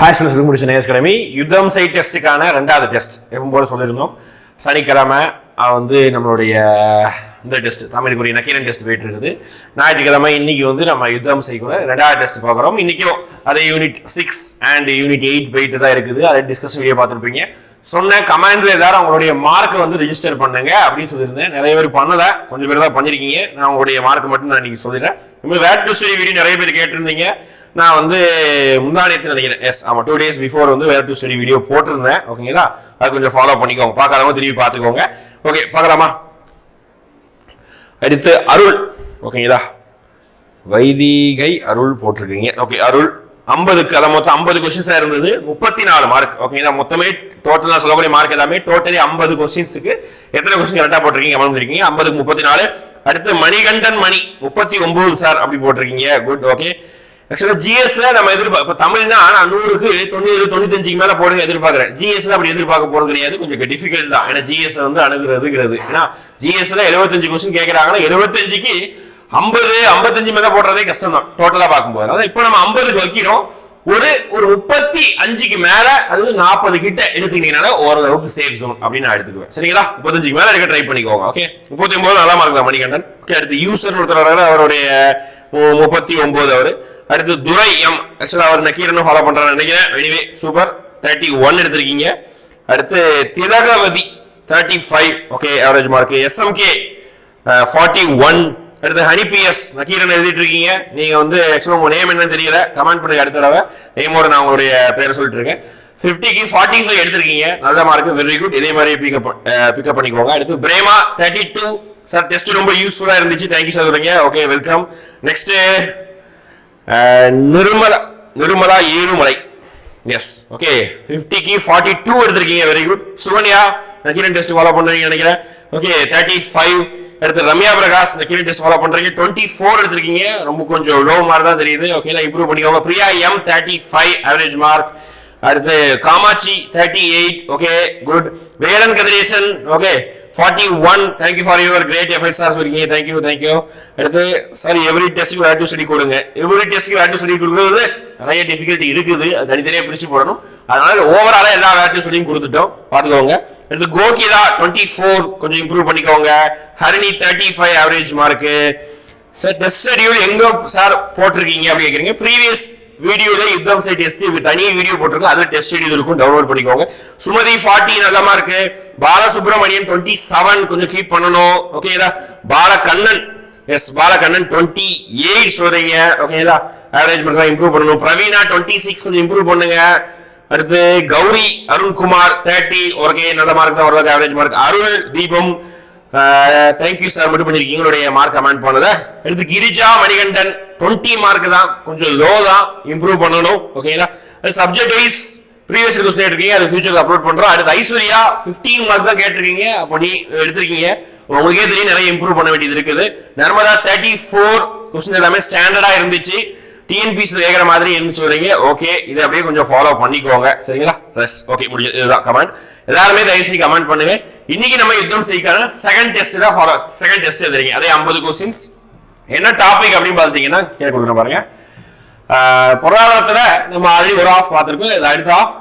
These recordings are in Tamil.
ஹாய் சொல்லி முடிச்ச நேஸ் யுத்தம் சைட் டெஸ்ட்டுக்கான ரெண்டாவது டெஸ்ட் எப்பவும் போல சொல்லியிருந்தோம். சனிக்கிழமை வந்து நம்மளுடைய இந்த டெஸ்ட் தமிழுக்குரிய நக்கீரன் டெஸ்ட் போயிட்டு இருக்குது ஞாயிற்றுக்கிழமை இன்னைக்கு வந்து நம்ம யுத்தம் செய்யக்கூட ரெண்டாவது டெஸ்ட் பார்க்குறோம் இன்னைக்கும் அதே unit six and unit eight போயிட்டு தான் இருக்குது. அதை டிஸ்கஸ் வீடியோ பார்த்துருப்பீங்க. சொன்ன கமெண்ட்ல எல்லாரும் உங்களுடைய மார்க்கை வந்து ரிஜிஸ்டர் பண்ணுங்க அப்படின்னு சொல்லியிருந்தேன். நிறைய பேர் பண்ணல. கொஞ்சம் பேர் தான் பண்ணிருக்கீங்க நான் உங்களுடைய மார்க் மட்டும் நான் இன்னைக்கு சொல்லிடுறேன். வேட் டு ஸ்டடி வீடியோ நிறைய பேர் கேட்டிருந்தீங்க. நான் வந்து முந்தானியத்தில் நினைக்கிறேன். எஸ் ஆமாம் டூ டேஸ் பிஃபோர் வந்து வேர் டு ஸ்டடி வீடியோ போட்டிருந்தேன். ஓகேங்களா அது கொஞ்சம் ஃபாலோ பண்ணிக்கோங்க. பார்க்காதவங்க திரும்பி பார்த்துக்கோங்க. ஓகே பார்க்கலாமா? அடுத்து அருள். ஓகேங்களா வைதிகை அருள் போட்டிருக்கீங்க. ஓகே அருள். ஐம்பதுக்கு அதான் மொத்தம் ஐம்பது கொஸ்டின்ஸா இருந்தது. முப்பத்தி நாலு மார்க் ஓகேங்களா மொத்தமே டோட்டலாக சொல்லக்கூடிய மார்க் எல்லாமே டோட்டலி ஐம்பது கொஸ்டின்ஸுக்கு எத்தனை கொஸ்டின் கரெக்டாக போட்டிருக்கீங்க? கமெண்ட் பண்ணிருக்கீங்க ஐம்பதுக்கு முப்பத்தி நாலு அடுத்து மணிகண்டன் மணி. முப்பத்தி ஒன்பது சார் அப்படி போட்டிருக்கீங்க. குட் ஓகே ஆக்சுவலா ஜிஎஸ்ல நம்ம எதிர்பார்க்க இப்ப தமிழ்னா நான் நூறுக்கு தொண்ணூறு தொண்ணூத்தஞ்சுக்கு மேல போடுங்க எதிர்பார்க்குறேன். ஜிஎஸ்ல அப்படி எதிர்பார்க்க போறது கிடையாது. கொஞ்சம் டிஃபிகல்ட் தான். ஏன்னா ஜிஎஸ் வந்து அணுகிறதுங்கிறது. ஏன்னா ஜிஎஸ்ல எழுபத்தஞ்சு கொஸ்டின் கேட்கறாங்கன்னா எழுபத்தஞ்சுக்கு ஐம்பது ஐம்பத்தஞ்சு மேல போடுறதே கஷ்டம் தான். டோட்டலா பார்க்கும்போது. அதாவது இப்போ நம்ம ஐம்பதுக்கு வைக்கிறோம். ஒரு ஒரு முப்பத்தி அஞ்சுக்கு மேல அதாவது நாற்பது கிட்ட எடுத்துக்கிட்டீங்கன்னா ஓரளவுக்கு சேஃப் ஜோன் அப்படின்னு நான் எடுத்துக்குவேன். சரிங்களா? முப்பத்தஞ்சுக்கு மேல எடுக்க ட்ரை பண்ணிக்கோங்க. ஓகே முப்பத்தி ஒன்பது நல்லா மார்க் தான். மணிகண்டன். ஓகே அடுத்து யூசர் ஒருத்தர் அவருடைய முப்பத்தி ஒன்பது அவர். அடுத்து துரை எம் ஆக்சுவலா அவர் நக்கீரனும் ஃபாலோ பண்றாரு நினைக்கிறேன். எனிவே சூப்பர் தேர்ட்டி ஒன் எடுத்திருக்கீங்க. அடுத்து Thilagavathi thirty five okay average mark SMK forty one அடுத்து ஹனி பிஎஸ் நக்கீரன் எழுதிட்டு இருக்கீங்க நீங்க வந்து ஆக்சுவலா உங்க நேம் என்னன்னு தெரியல. கமெண்ட் பண்ணுங்க அடுத்த தடவை. நேமோட நான் உங்களுடைய பேரை சொல்லிட்டு இருக்கேன் ஃபிஃப்டிக்கு ஃபார்ட்டி ஃபைவ் எடுத்திருக்கீங்க. நல்ல மார்க் வெரி குட் இதே மாதிரி பிக்கப் பிக்கப் பண்ணிக்கோங்க. அடுத்து Prema thirty two sir test ரொம்ப யூஸ்ஃபுல்லா இருந்துச்சு. தேங்க்யூ சார் சொல்றீங்க okay welcome next Nirmala Nirmala Ezhumalai. Yes okay ஃபிஃப்டிக்கு ஃபார்ட்டி டூ எடுத்திருக்கீங்க very good Sukanya Nakkeeran test follow பண்ணுறீங்க நினைக்கிறேன். ஓகே தேர்ட்டி ஃபைவ் அடுத்து ரம்யா பிரகாஷ் நக்கீரன் டெஸ்ட் ஃபாலோ பண்றீங்க. டுவெண்ட்டி ஃபோர் எடுத்திருக்கீங்க. ரொம்ப கொஞ்சம் லோ மார்க் தான் தெரியுது. ஓகே இம்ப்ரூவ் பண்ணிக்கோங்க. Priya M thirty five average mark அடுத்து Kamatchi thirty eight okay good Velan Kathiresan okay forty one thank you for your great effect sir சொல்லிருக்கீங்க தேங்க்யூ தேங்க்யூ அடுத்து சார் எவ்ரி டெஸ்ட்டுக்கு வேர் டு ஸ்டடி கொடுங்க. எவ்ரி டெஸ்ட்டுக்கு வேர் டு ஸ்டடி கொடுக்குறது நிறைய டிஃபிகல்ட்டி இருக்குது. அது தனித்தனியாக பிரித்து போடணும். அதனால ஓவராலாக எல்லா வேர் டு ஸ்டடியும் கொடுத்துட்டோம். பார்த்துக்கோங்க. அடுத்து கோகிலா டுவெண்ட்டி ஃபோர் கொஞ்சம் இம்ப்ரூவ் பண்ணிக்கோங்க. Harini thirty five average mark sir test schedule எங்கே சார் போட்டிருக்கீங்க அப்படின்னு கேட்குறீங்க ப்ரீவியஸ் வீடியோல யுத்தம் சைட் டெஸ்ட் தனி வீடியோ போட்டிருக்கோம். அதுல டெஸ்ட் ஷெடியூல் இருக்கும். டவுன்லோட் பண்ணிக்கோங்க. சுமதி ஃபார்ட்டி நல்லமா இருக்கு. பாலசுப்ரமணியன் டுவெண்ட்டி செவன் கொஞ்சம் கீப் பண்ணணும். ஓகேதா Balakannan. Yes Balakannan twenty eight சொல்றீங்க ஓகேதா ஆவரேஜ் மட்டும் இம்ப்ரூவ் பண்ணணும். பிரவீனா டுவெண்ட்டி சிக்ஸ் கொஞ்சம் இம்ப்ரூவ் பண்ணுங்க. அடுத்து கௌரி அருண்குமார் தேர்ட்டி ஓகே நல்ல மார்க் தான். ஓரளவுக்கு ஆவரேஜ் மார்க் அருள் தீபம் தேங்க்யூ சார் மட்டும் பண்ணிருக்கீங்க. உங்களுடைய மார்க் கமெண்ட் பண்ணத அடுத்து கிரிஜா மணிகண்டன். டுவெண்ட்டி மார்க் தான். கொஞ்சம் லோ தான். இம்ப்ரூவ் பண்ணணும். ஓகேங்களா சப்ஜெக்ட் வைஸ் ப்ரீவியஸ் கொஸ்டின் எடுத்துருக்கீங்க அது ஃபியூச்சர் அப்லோட் பண்றோம். அடுத்து ஐஸ்வர்யா 15 மார்க் தான் கேட்டிருக்கீங்க. அப்போ நீ எடுத்திருக்கீங்க. உங்களுக்கே தெரியும் நிறைய இம்ப்ரூவ் பண்ண வேண்டியது இருக்குது. நர்மதா தேர்ட்டி ஃபோர் கொஸ்டின் எல்லாமே ஸ்டாண்டர்டா இருந்துச்சு. டிஎன்பிசி கேட்குற மாதிரி இருந்துச்சு சொல்றீங்க ஓகே இதை அப்படியே கொஞ்சம் ஃபாலோ பண்ணிக்கோங்க. சரிங்களா? ப்ளஸ் ஓகே முடிஞ்சது இதுதான் கமெண்ட் எல்லாருமே தயவு செய்து கமெண்ட் பண்ணுங்க. இன்னைக்கு நம்ம யுத்தம் செய்யக்கான செகண்ட் டெஸ்ட் தான் ஃபாலோ செகண்ட் டெஸ்ட் எழுதுறீங்க அதே ஐம்பது கொஸ்டின்ஸ் என்ன டாபிக் அப்படின்னு பார்த்தீங்கன்னா கேட்க கொடுக்குறேன் பாருங்க. ஆஹ் பொருளாதாரத்துல நம்ம ஆல்ரெடி ஒரு ஆஃப் பார்த்திருக்கோம். இது அடுத்த ஆஃப்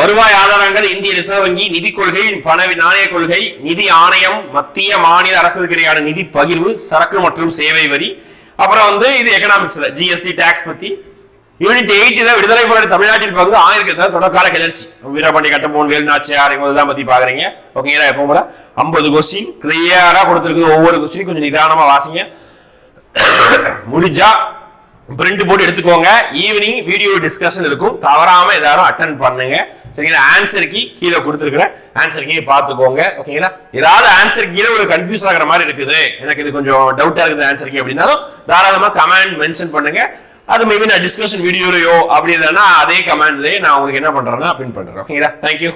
வருவாய் ஆதாரங்கள் இந்திய ரிசர்வ் வங்கி நிதி கொள்கை பண நாணய கொள்கை நிதி ஆணையம் மத்திய மாநில அரசுக்கு இடையான நிதி பகிர்வு சரக்கு மற்றும் சேவை வரி. அப்புறம் வந்து இது எக்கனாமிக்ஸ்ல ஜிஎஸ்டி டாக்ஸ் பத்தி. யூனிட் எயிட்டில் விடுதலை போராட்ட தமிழ்நாட்டின் பங்கு ஆயிரத்தி தொடர்கால கிளர்ச்சி. வீரபாண்டி கட்டபொம்மன் வேலுநாச்சியார் இவங்க பத்தி பாக்குறீங்க. ஓகேங்களா எப்போ போல ஐம்பது கொஸ்டின் கிளியரா கொடுத்துருக்கு ஒவ்வொரு கொஸ்டின் கொஞ்சம் நிதானமா வாசிங்க. முடிஞ்சா பிரிண்ட் போட்டு எடுத்துக்கோங்க. ஈவினிங் வீடியோ டிஸ்கஷன் இருக்கும். தவறாம எல்லாரும் அட்டன் பண்ணுங்க. சரிங்களா? ஆன்சர் கீ கீழே கொடுத்துருக்குற ஆன்சர் கீ பார்த்துக்கோங்க. ஓகேங்களா ஏதாவது ஆன்சர் கீழே ஒரு கன்ஃபியூஸ் ஆகிற மாதிரி இருக்குது. எனக்கு இது கொஞ்சம் டவுட்டா இருக்குது ஆன்சர் கீ அப்படின்னாலும் தாராளமா கமெண்ட் மென்ஷன் பண்ணுங்க. அது மேபி நான் டிஸ்கஷன் வீடியோலயோ அப்படி இல்லைன்னா அதே கமெண்ட்லயே நான் உங்களுக்கு என்ன பண்றேன்னா பின் பண்றேன். ஓகேங்களா தேங்க்யூ